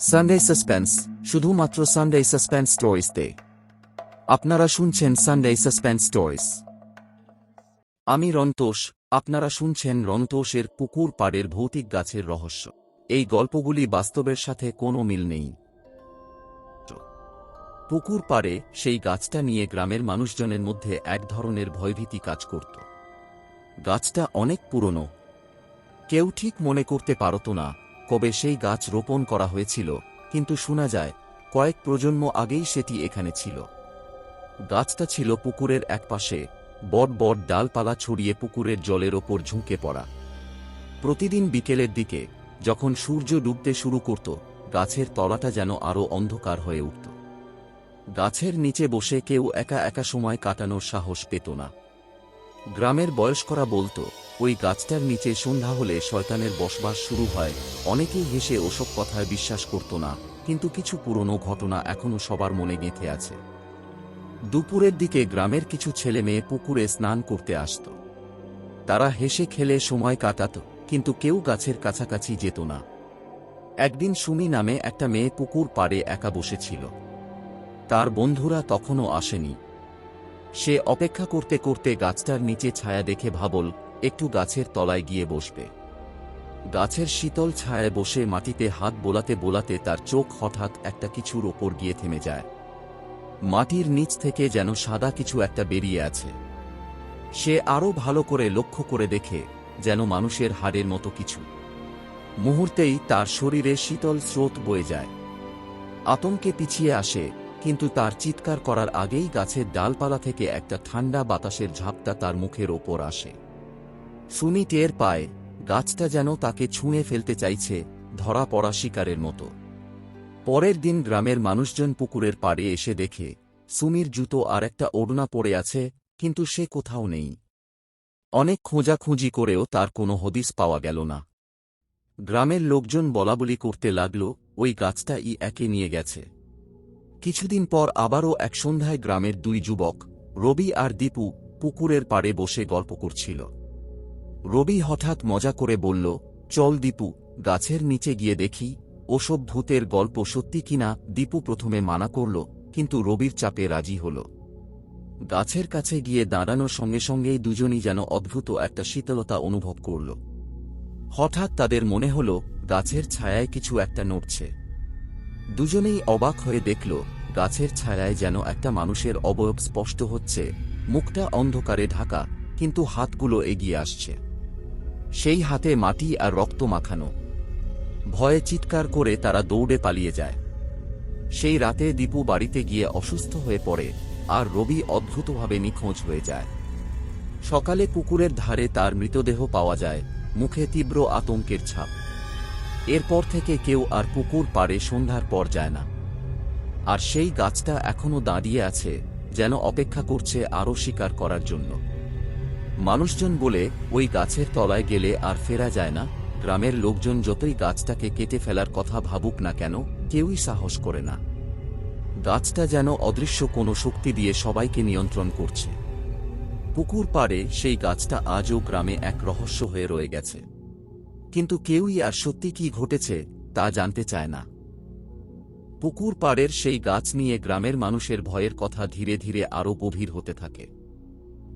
Sunday suspense শুধুমাত্র Sunday suspense স্টোরিজতে আপনারা শুনছেন সানডে সাসপেন্স স্টোরিজ আমি রন্তোষ আপনারা শুনছেন রন্তোষের পুকুর পাড়ের ভৌতিক গাছের রহস্য। এই গল্পগুলি বাস্তবের সাথে কোনো মিল নেই। পুকুর পাড়ে সেই গাছটা নিয়ে গ্রামের মানুষজনের মধ্যে এক ধরনের ভয়ভীতি কাজ করত। গাছটা অনেক পুরনো কেউ ঠিক মনে করতে পারত না, কবে সেই গাছ রোপণ করা হয়েছিল, কিন্তু শোনা যায়, কয়েক প্রজন্ম আগেই সেটি এখানে ছিল। গাছটা ছিল পুকুরের একপাশে বট বট ডালপালা ছড়িয়ে পুকুরের জলের ওপর ঝুঁকে পড়া। প্রতিদিন বিকেলের দিকে, যখন সূর্য ডুবতে শুরু করত, গাছের তলাটা যেন আরও অন্ধকার হয়ে উঠত। গাছের নিচে বসে কেউ একা একা সময় কাটানোর সাহস পেত না। গ্রামের বয়স্করা বলতো ওই গাছটার নিচে সন্ধ্যা হলে শয়তানের বসবাস শুরু হয়। অনেকেই হেসে ওসব কথায় বিশ্বাস করত না, কিন্তু কিছু পুরনো ঘটনা এখনও সবার মনে গেঁথে আছে। দুপুরের দিকে গ্রামের কিছু ছেলে মেয়ে পুকুরে স্নান করতে আসত। তারা হেসে খেলে সময় কাটাত, কিন্তু কেউ গাছের কাছাকাছি যেত না। একদিন সুমি নামে একটা মেয়ে পুকুর পাড়ে একা বসেছিল। তার বন্ধুরা তখনও আসেনি। সে অপেক্ষা করতে করতে গাছটার নিচে ছায়া দেখে ভাবল একটু গাছের তলায় গিয়ে বসবে। গাছের শীতল ছায়ায় বসে মাটিতে হাত বোলাতে বোলাতে তার চোখ হঠাৎ একটা কিছুর ওপর গিয়ে থেমে যায়। মাটির নিচ থেকে যেন সাদা কিছু একটা বেরিয়ে আছে। সে আরও ভালো করে লক্ষ্য করে দেখে যেন মানুষের হাড়ের মতো কিছু। মুহূর্তেই তার শরীরে শীতল স্রোত বয়ে যায়। আতঙ্কে পিছিয়ে আসে, কিন্তু তার চিৎকার করার আগেই গাছের ডালপালা থেকে একটা ঠান্ডা বাতাসের ঝাপটা তার মুখের ওপর আসে। সুমি টের পায়, গাছটা যেন তাকে ছুঁয়ে ফেলতে চাইছে, ধরা পড়া শিকারের মতো। পরের দিন গ্রামের মানুষজন পুকুরের পাড়ে এসে দেখে, সুমির জুতো আর একটা ওড়না পড়ে আছে, কিন্তু সে কোথাও নেই। অনেক খোঁজাখুঁজি করেও তার কোনো হদিস পাওয়া গেল না। গ্রামের লোকজন বলাবলি করতে লাগল, ওই গাছটা ই একে নিয়ে গেছে। কিছুদিন পর আবারও এক সন্ধ্যায় গ্রামের দুই যুবক, রবি আর দীপু, পুকুরের পাড়ে বসে গল্প করছিল। রবি হঠাৎ মজা করে বলল, চল দীপু, গাছের নিচে গিয়ে দেখি, ওসব ভূতের গল্প সত্যি কিনা? দীপু প্রথমে মানা করল, কিন্তু রবির চাপে রাজি হল। গাছের কাছে গিয়ে দাঁড়ানোর সঙ্গে সঙ্গেই দুজনই যেন অদ্ভুত একটা শীতলতা অনুভব করল। হঠাৎ তাদের মনে হল, গাছের ছায়ায় কিছু একটা নড়ছে। দুজনেই অবাক হয়ে দেখল, গাছের ছায়ায় যেন একটা মানুষের অবয়ব স্পষ্ট হচ্ছে, মুখটা অন্ধকারে ঢাকা, কিন্তু হাতগুলো এগিয়ে আসছে। সেই হাতে মাটি আর রক্ত মাখানো। ভয়ে চিৎকার করে তারা দৌড়ে পালিয়ে যায়। সেই রাতে দীপু বাড়িতে গিয়ে অসুস্থ হয়ে পড়ে আর রবি অদ্ভুতভাবে নিখোঁজ হয়ে যায়। সকালে পুকুরের ধারে তার মৃতদেহ পাওয়া যায়, মুখে তীব্র আতঙ্কের ছাপ। এরপর থেকে কেউ আর পুকুর পাড়ে সন্ধ্যার পর যায় না। আর সেই গাছটা এখনও দাঁড়িয়ে আছে, যেন অপেক্ষা করছে আরও শিকার করার জন্য। মানুষজন বলে, ওই গাছের তলায় গেলে আর ফেরা যায় না। গ্রামের লোকজন যতই গাছটাকে কেটে ফেলার কথা ভাবুক না কেন, কেউই সাহস করে না। গাছটা যেন অদৃশ্য কোনো শক্তি দিয়ে সবাইকে নিয়ন্ত্রণ করছে। পুকুর পাড়ে সেই গাছটা আজও গ্রামে এক রহস্য হয়ে রয়ে গেছে। কিন্তু কেউই আর সত্যি কি ঘটেছে, তা জানতে চায় না। পুকুর পাড়ের সেই গাছ নিয়ে গ্রামের মানুষের ভয়ের কথা ধীরে ধীরে আরও গভীর হতে থাকে।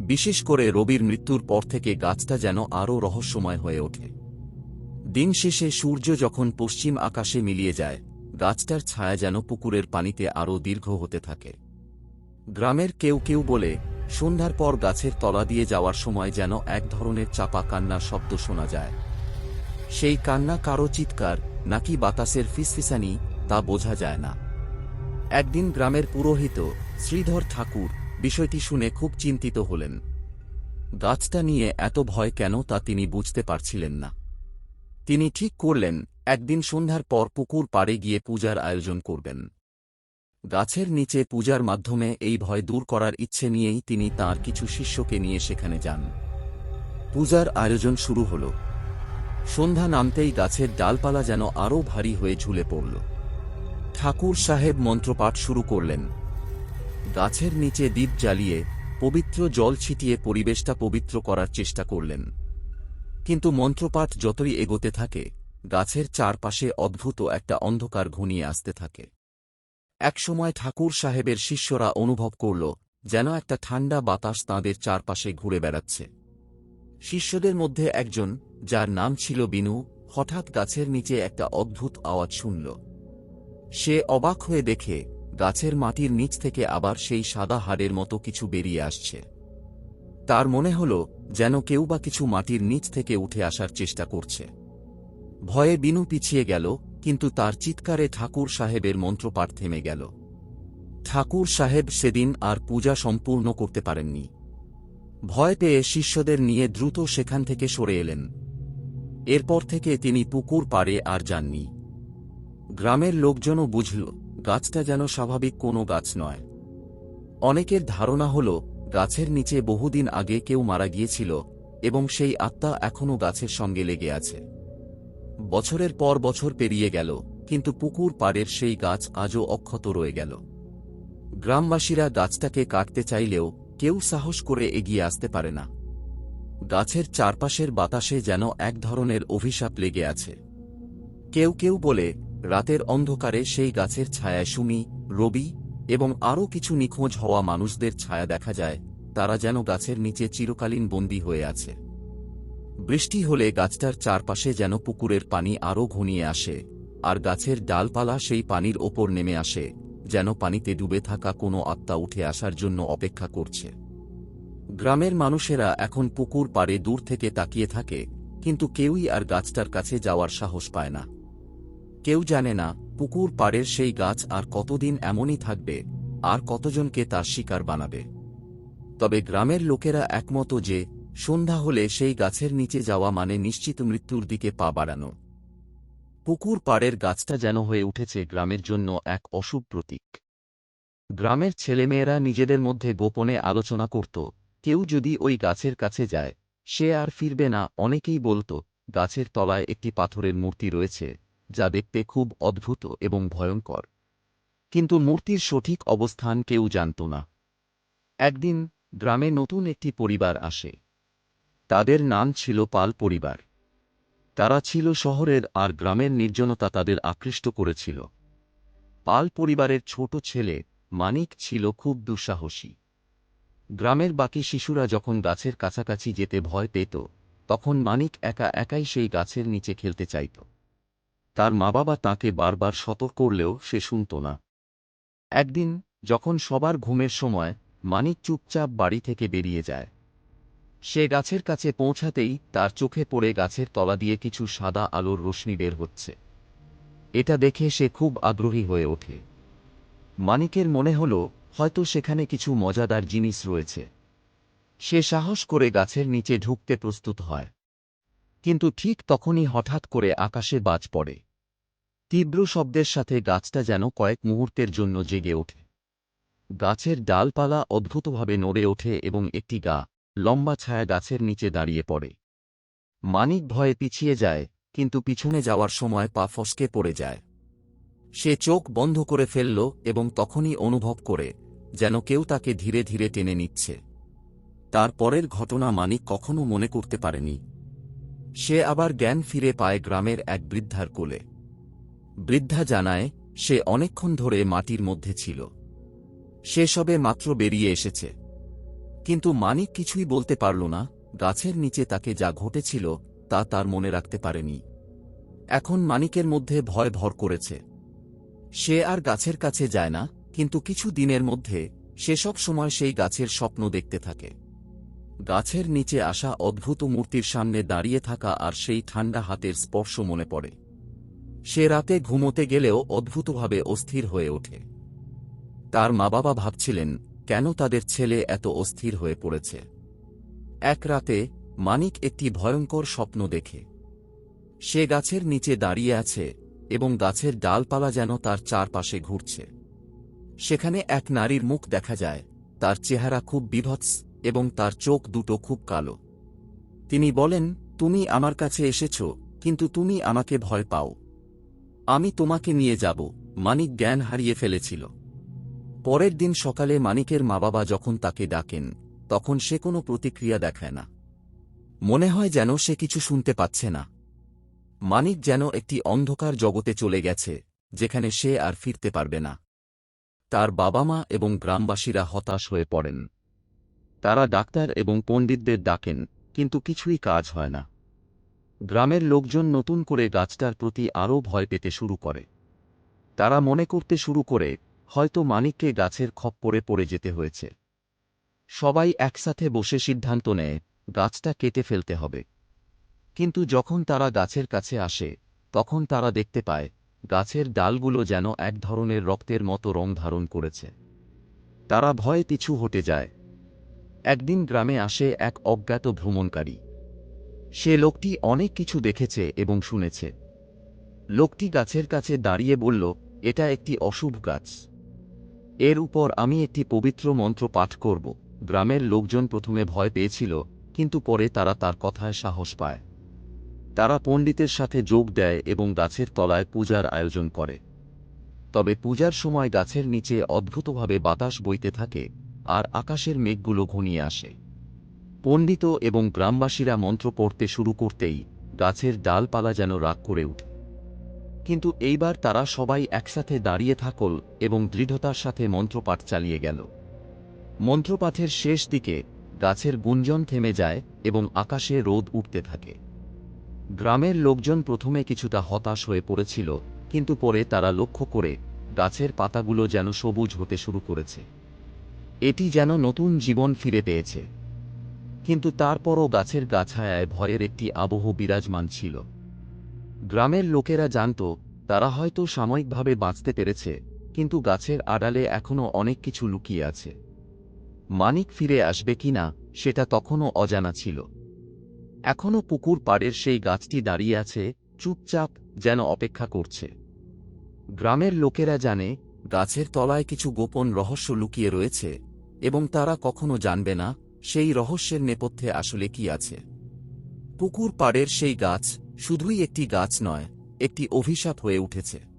বিশেষ করে রবির মৃত্যুর পর থেকে গাছটা যেন আরও রহস্যময় হয়ে ওঠে। দিন শেষে সূর্য যখন পশ্চিম আকাশে মিলিয়ে যায়, গাছটার ছায়া যেন পুকুরের পানিতে আরও দীর্ঘ হতে থাকে। গ্রামের কেউ কেউ বলে, সন্ধ্যার পর গাছের তলা দিয়ে যাওয়ার সময় যেন এক ধরনের চাপা কান্নার শব্দ শোনা যায়। সেই কান্না কারও চিৎকার নাকি বাতাসের ফিসফিসানি তা বোঝা যায় না। একদিন গ্রামের পুরোহিত শ্রীধর ঠাকুর বিষয়টি শুনে খুব চিন্তিত হলেন। গাছটা নিয়ে এত ভয় কেন তা তিনি বুঝতে পারছিলেন না। তিনি ঠিক করলেন, একদিন সন্ধ্যার পর পুকুর পাড়ে গিয়ে পূজার আয়োজন করবেন। গাছের নিচে পূজার মাধ্যমে এই ভয় দূর করার ইচ্ছে নিয়েই তিনি তার কিছু শিষ্যকে নিয়ে সেখানে যান। পূজার আয়োজন শুরু হল। সন্ধ্যা নামতেই গাছের ডালপালা যেন আরও ভারী হয়ে ঝুলে পড়ল। ঠাকুর সাহেব মন্ত্রপাঠ শুরু করলেন। গাছের নিচে দ্বীপ জ্বালিয়ে পবিত্র জল ছিটিয়ে পরিবেশটা পবিত্র করার চেষ্টা করলেন। কিন্তু মন্ত্রপাঠ যতই এগোতে থাকে, গাছের চারপাশে অদ্ভুত একটা অন্ধকার ঘনিয়ে আসতে থাকে। একসময় ঠাকুর সাহেবের শিষ্যরা অনুভব করল, যেন একটা ঠান্ডা বাতাস তাঁদের চারপাশে ঘুরে বেড়াচ্ছে। শিষ্যদের মধ্যে একজন, যার নাম ছিল বিনু, হঠাৎ গাছের নিচে একটা অদ্ভুত আওয়াজ শুনল। সে অবাক হয়ে দেখে গাছের মাটির নিচ থেকে আবার সেই সাদা হাড়ের মতো কিছু বেরিয়ে আসছে। তার মনে হল, যেন কেউ বা কিছু মাটির নিচ থেকে উঠে আসার চেষ্টা করছে। ভয়ে বিনু পিছিয়ে গেল, কিন্তু তার চিৎকারে ঠাকুর সাহেবের মন্ত্রপাঠ থেমে গেল। ঠাকুর সাহেব সেদিন আর পূজা সম্পূর্ণ করতে পারেননি। ভয় পেয়ে শিষ্যদের নিয়ে দ্রুত সেখান থেকে সরে এলেন। এরপর থেকে তিনি পুকুর পাড়ে আর যাননি। গ্রামের লোকজনও বুঝল গাছটা যেন স্বাভাবিক কোনো গাছ নয়। অনেকের ধারণা হল, গাছের নিচে বহুদিন আগে কেউ মারা গিয়েছিল এবং সেই আত্মা এখনও গাছের সঙ্গে লেগে আছে। বছরের পর বছর পেরিয়ে গেল, কিন্তু পুকুর পাড়ের সেই গাছ আজও অক্ষত রয়ে গেল। গ্রামবাসীরা গাছটাকে কাটতে চাইলেও কেউ সাহস করে এগিয়ে আসতে পারে না। গাছের চারপাশের বাতাসে যেন এক ধরনের অভিশাপ লেগে আছে। কেউ কেউ বলে রাতের অন্ধকারে সেই গাছের ছায়ায় সুমি, রবি এবং আরও কিছু নিখোঁজ হওয়া মানুষদের ছায়া দেখা যায়, তারা যেন গাছের নিচে চিরকালীন বন্দী হয়ে আছে। বৃষ্টি হলে গাছটার চারপাশে যেন পুকুরের পানি আরও ঘনিয়ে আসে, আর গাছের ডালপালা সেই পানির ওপর নেমে আসে, যেন পানিতে ডুবে থাকা কোনো আত্মা উঠে আসার জন্য অপেক্ষা করছে। গ্রামের মানুষেরা এখন পুকুর পাড়ে দূর থেকে তাকিয়ে থাকে, কিন্তু কেউই আর গাছটার কাছে যাওয়ার সাহস পায় না। কেউ জানে না, পুকুর পাড়ের সেই গাছ আর কতদিন এমনই থাকবে, আর কতজনকে তার শিকার বানাবে। তবে গ্রামের লোকেরা একমত যে, সন্ধ্যা হলে সেই গাছের নিচে যাওয়া মানে নিশ্চিত মৃত্যুর দিকে পা বাড়ানো। পুকুর পাড়ের গাছটা যেন হয়ে উঠেছে গ্রামের জন্য এক অশুভ প্রতীক। গ্রামের ছেলেমেয়েরা নিজেদের মধ্যে গোপনে আলোচনা করত, কেউ যদি ওই গাছের কাছে যায়, সে আর ফিরবে না, অনেকেই বলত, গাছের তলায় একটি পাথরের মূর্তি রয়েছে। যা দেখতে খুব অদ্ভুত এবং ভয়ঙ্কর। কিন্তু মূর্তির সঠিক অবস্থান কেউ জানত না। একদিন গ্রামে নতুন একটি পরিবার আসে। তাদের নাম ছিল পাল পরিবার। তারা ছিল শহরের আর গ্রামের নির্জনতা তাদের আকৃষ্ট করেছিল। পাল পরিবারের ছোট ছেলে মানিক ছিল খুব দুঃসাহসী। গ্রামের বাকি শিশুরা যখন গাছের কাছাকাছি যেতে ভয় পেত, তখন মানিক একা একাই সেই গাছের নিচে খেলতে চাইত। তার মা বাবা তাঁকে বারবার সতর্ক করলেও সে শুনত না। একদিন, যখন সবার ঘুমের সময়, মানিক চুপচাপ বাড়ি থেকে বেরিয়ে যায়। সে গাছের কাছে পৌঁছাতেই তার চোখে পড়ে গাছের তলা দিয়ে কিছু সাদা আলোর রশ্মি বের হচ্ছে। এটা দেখে সে খুব আগ্রহী হয়ে ওঠে। মানিকের মনে হল, হয়তো সেখানে কিছু মজাদার জিনিস রয়েছে। সে সাহস করে গাছের নিচে ঢুকতে প্রস্তুত হয়। কিন্তু ঠিক তখনই হঠাৎ করে আকাশে বাজ পড়ে। তীব্র শব্দের সাথে গাছটা যেন কয়েক মুহূর্তের জন্য জেগে ওঠে। গাছের ডালপালা অদ্ভুতভাবে নড়ে ওঠে এবং একটি গা লম্বা ছায়া গাছের নিচে দাঁড়িয়ে পড়ে। মানিক ভয়ে পিছিয়ে যায়, কিন্তু পিছনে যাওয়ার সময় পা ফসকে পড়ে যায়। সে চোখ বন্ধ করে ফেলল এবং তখনই অনুভব করে যেন কেউ তাকে ধীরে ধীরে টেনে নিচ্ছে। তার পরের ঘটনা মানিক কখনো মনে করতে পারেনি। সে আবার জ্ঞান ফিরে পায় গ্রামের এক বৃদ্ধার কোলে। বৃদ্ধা জানায়, সে অনেকক্ষণ ধরে মাটির মধ্যে ছিল। সে সবে মাত্র বেরিয়ে এসেছে। কিন্তু মানিক কিছুই বলতে পারল না, গাছের নিচে তাকে যা ঘটেছিল, তা তার মনে রাখতে পারেনি। এখন মানিকের মধ্যে ভয় ভর করেছে। সে আর গাছের কাছে যায় না, কিন্তু কিছু দিনের মধ্যে সেসব সময় সেই গাছের স্বপ্ন দেখতে থাকে। গাছের নিচে আসা অদ্ভুত মূর্তির সামনে দাঁড়িয়ে থাকা আর সেই ঠান্ডা হাতের স্পর্শ মনে পড়ে। সে রাতে ঘুমোতে গেলেও অদ্ভুতভাবে অস্থির হয়ে ওঠে। তার মা বাবা ভাবছিলেন, কেন তাদের ছেলে এত অস্থির হয়ে পড়েছে? এক রাতে, মানিক একটি ভয়ঙ্কর স্বপ্ন দেখে। সে গাছের নিচে দাঁড়িয়ে আছে এবং গাছের ডালপালা যেন তার চারপাশে ঘুরছে। সেখানে এক নারীর মুখ দেখা যায়, তার চেহারা খুব বিভৎস। এবং তার চোখ দুটো খুব কালো। তিনি বলেন, তুমি আমার কাছে এসেছ, কিন্তু তুমি আমাকে ভয় পাও। আমি তোমাকে নিয়ে যাব। মানিক জ্ঞান হারিয়ে ফেলেছিল। পরের দিন সকালে মানিকের মা বাবা যখন তাকে ডাকেন, তখন সে কোনো প্রতিক্রিয়া দেখায় না। মনে হয় যেন সে কিছু শুনতে পাচ্ছে না। মানিক যেন একটি অন্ধকার জগতে চলে গেছে, যেখানে সে আর ফিরতে পারবে না। তার বাবা মা এবং গ্রামবাসীরা হতাশ হয়ে পড়েন। তারা ডাক্তার এবং পণ্ডিতদের ডাকেন, কিন্তু কিছুই কাজ হয় না। গ্রামের লোকজন নতুন করে গাছটার প্রতি আরও ভয় পেতে শুরু করে। তারা মনে করতে শুরু করে, হয়তো মানিককে গাছের খপ্পরে পড়ে যেতে হয়েছে। সবাই একসাথে বসে সিদ্ধান্ত নেয়, গাছটা কেটে ফেলতে হবে। কিন্তু যখন তারা গাছের কাছে আসে, তখন তারা দেখতে পায়, গাছের ডালগুলো যেন এক ধরনের রক্তের মতো রং ধারণ করেছে। তারা ভয়ে পিছু হটে যায়। একদিন গ্রামে আসে এক অজ্ঞাত ভ্রমণকারী। সে লোকটি অনেক কিছু দেখেছে এবং শুনেছে। লোকটি গাছের কাছে দাঁড়িয়ে বলল, এটা একটি অশুভ গাছ। এর উপর আমি একটি পবিত্র মন্ত্র পাঠ করব। গ্রামের লোকজন প্রথমে ভয় পেয়েছিল, কিন্তু পরে তারা তার কথায় সাহস পায়। তারা পণ্ডিতের সাথে যোগ দেয় এবং গাছের তলায় পূজার আয়োজন করে। তবে পূজার সময় গাছের নিচে অদ্ভুতভাবে বাতাস বইতে থাকে। আর আকাশের মেঘগুলো ঘনিয়ে আসে। পণ্ডিত এবং গ্রামবাসীরা মন্ত্র পড়তে শুরু করতেই গাছের ডালপালা যেন রাগ করে উঠে। কিন্তু এইবার তারা সবাই একসাথে দাঁড়িয়ে থাকল এবং দৃঢ়তার সাথে মন্ত্রপাঠ চালিয়ে গেল। মন্ত্রপাঠের শেষ দিকে গাছের গুঞ্জন থেমে যায় এবং আকাশে রোদ উঠতে থাকে। গ্রামের লোকজন প্রথমে কিছুটা হতাশ হয়ে পড়েছিল, কিন্তু পরে তারা লক্ষ্য করে গাছের পাতাগুলো যেন সবুজ হতে শুরু করেছে। এটি যেন নতুন জীবন ফিরে পেয়েছে। কিন্তু তারপরও গাছের গাছায়ায় ভয়ের একটি আবহ বিরাজমান ছিল। গ্রামের লোকেরা জানত, তারা হয়তো সাময়িকভাবে বাঁচতে পেরেছে, কিন্তু গাছের আড়ালে এখনও অনেক কিছু লুকিয়ে আছে। মানিক ফিরে আসবে কিনা সেটা তখনও অজানা ছিল। এখনও পুকুর পাড়ের সেই গাছটি দাঁড়িয়ে আছে, চুপচাপ, যেন অপেক্ষা করছে। গ্রামের লোকেরা জানে, গাছের তলায় কিছু গোপন রহস্য লুকিয়ে রয়েছে এবং তারা কখনো জানবে না, সেই রহস্যের নেপথ্যে আসলে কি আছে। পুকুর পাড়ের সেই গাছ শুধুই একটি গাছ নয়, একটি অভিশাপ হয়ে উঠেছে।